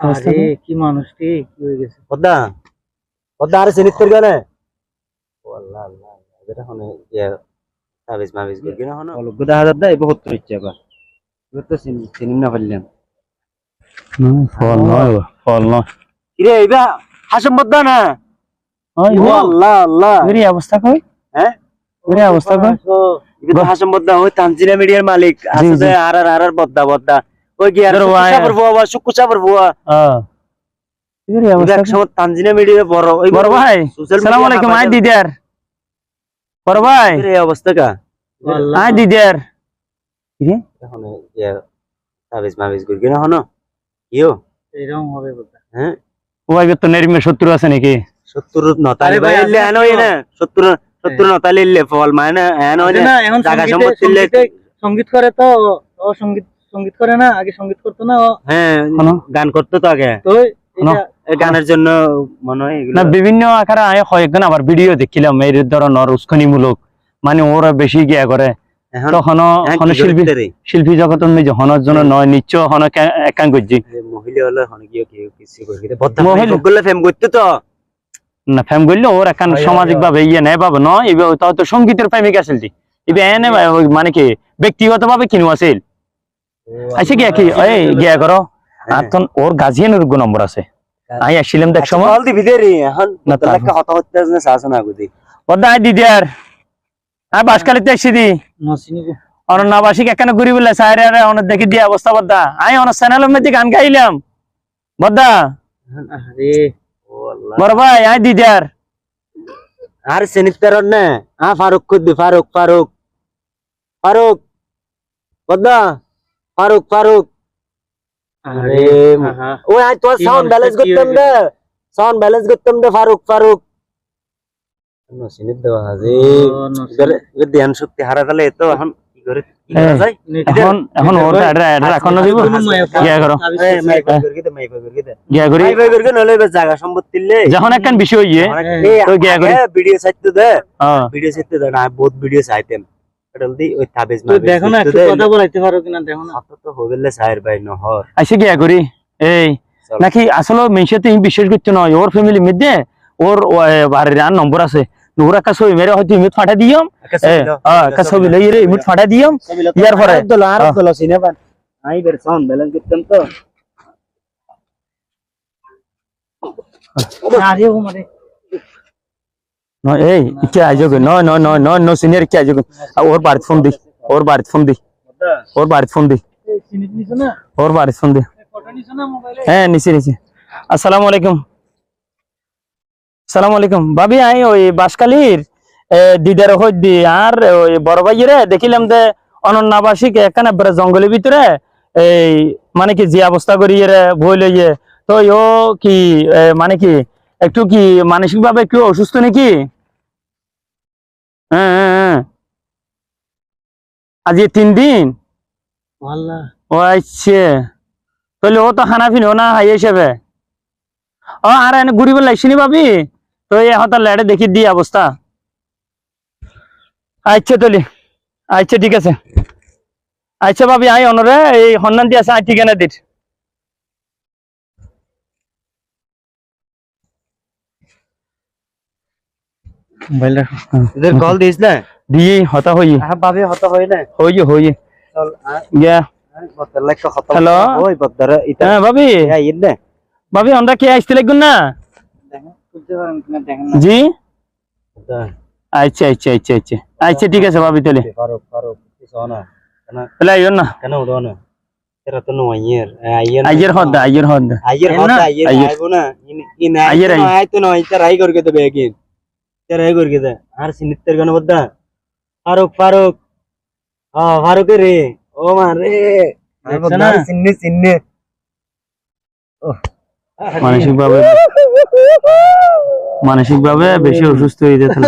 আরে কি? মানুষটি কি হয়ে গেছে? পদ্মা পদ্মা আরে আল্লাহ আল্লাহ এটা হনে ইয়ে মাবিজ করি না হনো বহুত আবার। এবার তো চিনি চিনি না পারলাম ফল নয় ফল নয় কিরে এইবা হাসম পদ্মা না? আল্লাহ। আল্লাহ এরই অবস্থা কই? হ্যাঁ? এরই অবস্থা কই? এটা হাসম পদ্মা ওই তানজিলা মিডিয়ার মালিক। আসলে আর আর আর আর পদ্মা পদ্মা। হ্যাঁ না হ্যাঁ? শত্রু আছে নাকি? সত্তর নতালে আরে ভাই, ভাই না সত্তর নতালে এলে ফল মানে না না জায়গা সম্পত্তি সংগীত করে তো ও সংগীত করে না আগে সংগীত করতো না হ্যাঁ গান করতো তো আগে। তো গানের জন্য মনে হয় না বিভিন্ন আকারে আমি কয়েকদিন আবার ভিডিও দেখিলাম এই ধরনের উস্কানিমূলক মানে ওরা বেশি গিয়া করে। এখন তখন এখন হন কি শিল্পী শিল্পী জগত মেজে হনর জন্য নয় নিশ্চয় হন একাং মহিলা হলে হন কি কি কিছু করি এটা বদ্ধ মহিলা- মহিলা ফেম করতে তো। না ফ্যাম করলে ওর একান সামাজিক ভাবে ইয়ে নেই পাবো। ন এবার তাও তো সঙ্গীতের প্রেমিক আছিল জি এবার এনে মানে কি ব্যক্তিগত ভাবে কিনু আছিল আচ্ছা গিয়া কি? এই গিয়া করো। আর তখন ওর গাজিয়ানের নম্বর আছে। আসছিলাম দেখ সময়। দিবি এখন না তারপর- হত হতে না শাসন আগুদি বদ্দা আই দিদি আর। আর বাসকালিতে আসছি দি। অনন্যাবাসিক এখানে ঘুরি বলে সাইরে আরে অনেক দেখি দিয়ে অবস্থা বদ্দা আমি অনেক চ্যানেলের মধ্যে গান গাইলাম। বদ্দা আরে ও আল্লাহ। বড় ভাই আই দিদি আর। আর সেনিত তেরর না। হ্যাঁ ফারুক খুদ্দি ফারুক ফারুক। ফারুক পদ্মা ফারুক ফারুক আরে ওই আই তোর সাউন্ড ব্যালেন্স করতাম হয়ে দে সাউন্ড ব্যালেন্স করতাম দে ফারুক ফারুক দেওয়া এবার ধ্যান শক্তি হারা তাহলে এত এখন কি করে হ্যাঁ। এখন এখন ওর এটা এটা দিব গিয়া করো এই মাইক করে দে মাইক করে দে গিয়া করি মাইক করে নলে জায়গা সম্পত্তি লে যখন একখান বিষয় ইয়ে তো গিয়া করি। ভিডিও চাইতে দে হ্যাঁ ভিডিও চাইতে দে না বহুত ভিডিও চাইতেম এটা দি ওই তাবিজ তো দেখো না একটু কথা বলাইতে পারো কিনা দেখো না। তো হবেলে সাহের ভাই নহর। আইসে গিয়া করি। এই নাকি আসলে মেনসে তো বিশেষ করতে নয় ওর ফ্যামিলির মধ্যে ওর বাড়ির আর নম্বর আছে। ওরা কাছে মেরে হয়তো ইমিট ফাটা দিয়ম। হ্যাঁ কাছে লই রে ইমিট ফাটা দিয়ম ইয়ার পরে। আব্দুল আর। আব্দুল সিনে বান আই বের সাউন্ড ব্যালেন্স করতাম তো। আরে ও মানে ভাবি আই ওই বাসকালির দিদার হই দি আর ওই বড় ভাইয়েরে দেখিলাম যে অনন্যাবাসিক এখানে জঙ্গলের ভিতরে এই মানে কি যে অবস্থা করি রে বই লইয়ে তো ও কি মানে কি একটু কি মানসিক ভাবে একটু অসুস্থ নাকি। আজ এই তিন দিন? ও আচ্ছা তাহলে ও তো খানা ফিনো না হাই হিসেবে। ও আর এনে ঘুরিবে লাগছিনি ভাবি? তো এই হতা লেড়ে দেখি দি অবস্থা। আচ্ছা তাহলে। আচ্ছা ঠিক আছে। আচ্ছা ভাবি আই অনরে এই হন্নান দিয়ে আছে আই ঠিকানা দিট এদের কল দিস না দিয়ে হতা হই হ্যাঁ বাবে হত হয় না হই হই চল খতম Hello? ওই বদর ইতা হ্যাঁ ভাবি ইয়া ইন না ভাবি আমরা কে আসতে লাগুন না জি আচ্ছা আচ্ছা আচ্ছা আচ্ছা আচ্ছা ঠিক আছে ভাবি তাহলে ফারুক ফারুক কিছু না কেন তাহলে আইও না কেন উড়ো না এরা তো নো আইয়ের আইয়ের আইয়ের হদ আইয়ের হদ আইয়ের না? আইয়ের আইয়ের। আইবো না ইন আইয়ের, আইয়ের আইয়ের। আই তো নয় তার আই করকে দেবে একদিন তার করকে দে আর সিনিতের গান বদ্দা ফারুক ফারুক। ও ফারুক রে। ও মা রে? সিন্নে সিন্নে। মানসিক ভাবে মানসিক ভাবে বেশি অসুস্থ হয়ে যেতে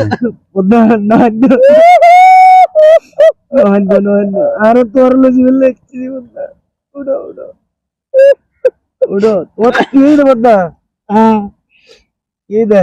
আরও তোর লজি বললে উড়ো উড়ো। উড়ো। ও কি হইল বদ্দা হ্যাঁ। কি দে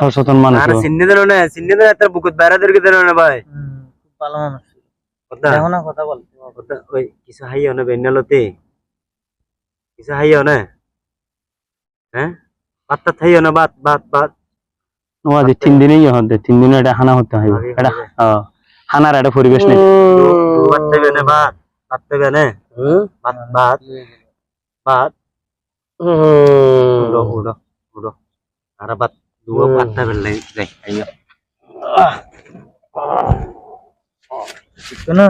সচেতন মানুষ আর সিন্নি দিল না সিন্নি দিল তার বুকুত বাইরে দিকে দিল না ভাই? ভালো মানুষ। দেখো না কথা বল। ওই কিছু হাইও না বেন্নালতে কিছু হাইও না? হ্যাঁ? বাত থাইও না বাত বাত বাত। নোয়াদি তিন দিনেই হতে তিন দিনে এটা হানা হতে হয় এটা হানার একটা পরিবেশ নেই। বাত দেবে না বাত। বাত দেবে না? বাত বাত। বাত। উড়ো উড়ো উড়ো আর বাত দুও বাত দেবে লাই যাই আইও কোনো